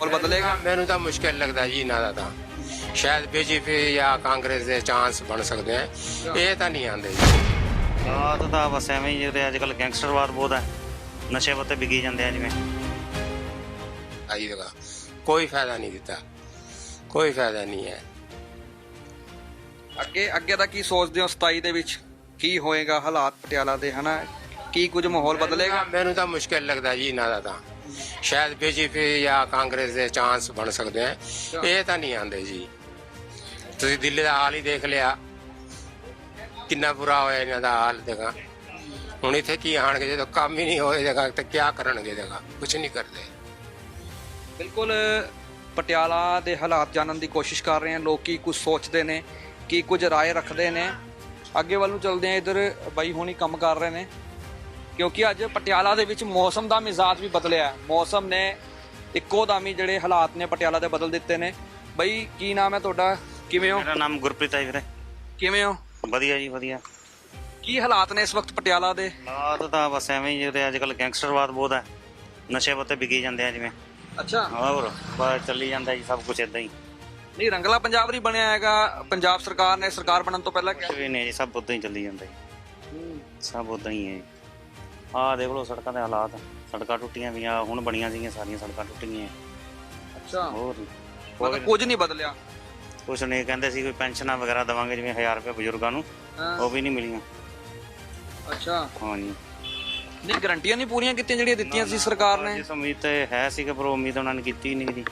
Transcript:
ਬੋਲ ਬਦਲੇਗਾ ਮੈਨੂੰ ਤਾਂ ਮੁਸ਼ਕਿਲ ਲੱਗਦਾ ਜੀ ਇਹਨਾਂ ਦਾ ਤਾਂ। ਸ਼ਾਇਦ ਬੀਜੇਪੀ ਜਾਂ ਕਾਂਗਰਸ ਦੇ ਚਾਂਸ ਬਣ ਸਕਦੇ ਆ। ਇਹ ਤਾਂ ਨਹੀਂ ਆਉਂਦੇ ਜੀ। ਰਾਤ ਦਾ ਬਸ ਐਵੇਂ ਹੀ ਜਿਹੜੇ ਅੱਜ ਕੱਲ ਗੈਂਗਸਟਰਵਾਦ ਬਹੁਤ ਹੈ ਨਸ਼ੇ ਪੱਤੇ ਵਿਕੀ ਜਾਂਦੇ ਆ ਜਿਵੇਂ। ਆਈ ਜਗ੍ਹਾ ਕੋਈ ਫਾਇਦਾ ਨਹੀਂ ਦਿੱਤਾ। ਕੋਈ ਫਾਇਦਾ ਨਹੀਂ ਹੈ। ਅੱਗੇ ਅੱਗੇ ਦਾ ਕੀ ਸੋਚਦੇ ਹੋ 27 ਦੇ ਵਿੱਚ? ਕੀ ਹੋਏਗਾ ਹਾਲਾਤ ਪਟਿਆਲਾ ਦੇ ਹਨਾ? ਕੀ ਕੁਝ ਮਾਹੌਲ ਬਦਲੇਗਾ? ਮੈਨੂੰ ਤਾਂ ਮੁਸ਼ਕਿਲ ਲੱਗਦਾ ਜੀ ਇਹਨਾਂ ਦਾ ਤਾਂ। ਸ਼ਾਇਦ ਬੀਜੇਪੀ ਜਾਂ ਕਾਂਗਰਸ ਦੇ ਚਾਂਸ ਬਣ ਸਕਦੇ ਆ। ਇਹ ਤਾਂ ਨਹੀਂ ਆਉਂਦੇ ਜੀ। ਤੁਸੀਂ ਦਿੱਲੀ ਦਾ ਹਾਲ ਹੀ ਦੇਖ ਲਿਆ। ਕਿੰਨਾ ਬੁਰਾ ਹੋਇਆ ਇਹਨਾਂ ਦਾ ਹਾਲ, ਦੇਖਾ। ਹੁਣ ਇੱਥੇ ਕੀ ਆਣਗੇ ਜਦੋਂ ਕੰਮ ਹੀ ਨਹੀਂ ਹੋਏਗਾ ਤਾਂ ਕੀ ਕਰਨਗੇ, ਦੇਖਾ। ਕੁਝ ਨਹੀਂ ਕਰਦੇ। ਬਿਲਕੁਲ, ਪਟਿਆਲਾ ਦੇ ਹਾਲਾਤ ਜਾਣਨ ਦੀ ਕੋਸ਼ਿਸ਼ ਕਰ ਰਹੇ ਹਾਂ ਲੋਕ ਕੀ ਕੁਝ ਸੋਚਦੇ ਨੇ ਕੀ ਕੁਝ ਰਾਏ ਰੱਖਦੇ ਨੇ। ਅੱਗੇ ਵੱਲ ਨੂੰ ਚੱਲਦੇ ਆ। ਇਧਰ ਬਾਈ ਹੋਣੀ ਕੰਮ ਕਰ ਰਹੇ ਨੇ। ਕਿਉਂਕਿ ਅੱਜ ਪਟਿਆਲਾ ਦੇ ਵਿੱਚ ਮੌਸਮ ਦਾ ਮਿਜ਼ਾਜ ਵੀ ਬਦਲਿਆ ਹੈ। ਮੌਸਮ ਨੇ ਇੱਕੋ ਦਮ ਜਿਹੜੇ ਹਾਲਾਤ ਨੇ ਪਟਿਆਲਾ ਦੇ ਬਦਲ ਦਿੱਤੇ ਨੇ। ਬਾਈ ਕੀ ਨਾਮ ਹੈ ਤੁਹਾਡਾ? ਕਿਵੇਂ ਹੋ? ਮੇਰਾ ਨਾਮ ਗੁਰਪ੍ਰੀਤ ਹੈ ਵੀਰੇ। ਕਿਵੇਂ ਹੋ? ਵਧੀਆ ਜੀ ਵਧੀਆ। ਕੀ ਹਾਲਾਤ ਨੇ ਇਸ ਵਕਤ ਪਟਿਆਲਾ ਦੇ? ਰਾਤ ਦਾ ਬਸ ਐਵੇਂ ਹੀ ਜਿਹੜੇ ਅੱਜ ਕੱਲ ਗੈਂਗਸਟਰਵਾਦ ਬਹੁਤ ਹੈ। ਨਸ਼ੇ ਪੱਤੇ ਵਿਕੀ ਜਾਂਦੇ ਆ ਜਿਵੇਂ। ਅੱਛਾ। ਹੋਰ ਬਸ ਚੱਲੀ ਜਾਂਦਾ ਜੀ ਸਭ ਕੁਝ ਇਦਾਂ ਹੀ। ਨਹੀਂ ਰੰਗਲਾ ਪੰਜਾਬ ਨਹੀਂ ਬਣਿਆ ਹੈਗਾ। ਪੰਜਾਬ ਸਰਕਾਰ ਨੇ ਸਰਕਾਰ ਬਣਨ ਤੋਂ ਪਹਿਲਾਂ ਕੁਛ ਕਿਹਾ ਵੀ ਨਹੀਂ ਜੀ ਸਭ ਉਦਾਂ ਹੀ ਚੱਲੀ ਜਾਂਦਾ ਜੀ। ਸਭ ਉਦਾਂ ਹੀ ਹੈ ਆਹ ਦੇਖ ਲਓ ਸੜਕਾਂ ਦੇ ਹਾਲਾਤ। ਸੜਕਾਂ ਟੁੱਟੀਆਂ ਪਈਆਂ ਹੁਣ ਬਣੀਆਂ ਸੀਗੀਆਂ ਸਾਰੀਆਂ ਸੜਕਾਂ ਟੁੱਟ ਗਈਆਂ ਅੱਛਾ। ਹੋਰ ਮਤਲਬ ਕੁਝ ਨਹੀਂ ਬਦਲਿਆ। ਕੁਛ ਨੇ ਕਹਿੰਦੇ ਸੀ ਕੋਈ ਪੈਨਸ਼ਨਾਂ ਵਗੈਰਾ ਦਵਾਂਗੇ ਜਿਵੇਂ 1000 ਰੁਪਏ ਬਜ਼ੁਰਗਾਂ ਨੂੰ ਹਾਂ, ਉਹ ਵੀ ਨਹੀਂ ਮਿਲੀਆਂ। ਅੱਛਾ। ਹਾਂਜੀ ਨਹੀਂ ਗਰੰਟੀਆਂ ਨਹੀਂ ਪੂਰੀਆਂ ਕੀਤੀਆਂ ਜਿਹੜੀਆਂ ਦਿੱਤੀਆਂ ਸੀ ਸਰਕਾਰ ਨੇ? ਜਿਸ ਉਮੀਦ ਤੇ ਹੈ ਸੀ ਕਿ ਪਰ ਉਹ ਉਮੀਦ ਉਹਨਾਂ ਨੇ ਕੀਤੀ ਨਹੀਂ ਜੀ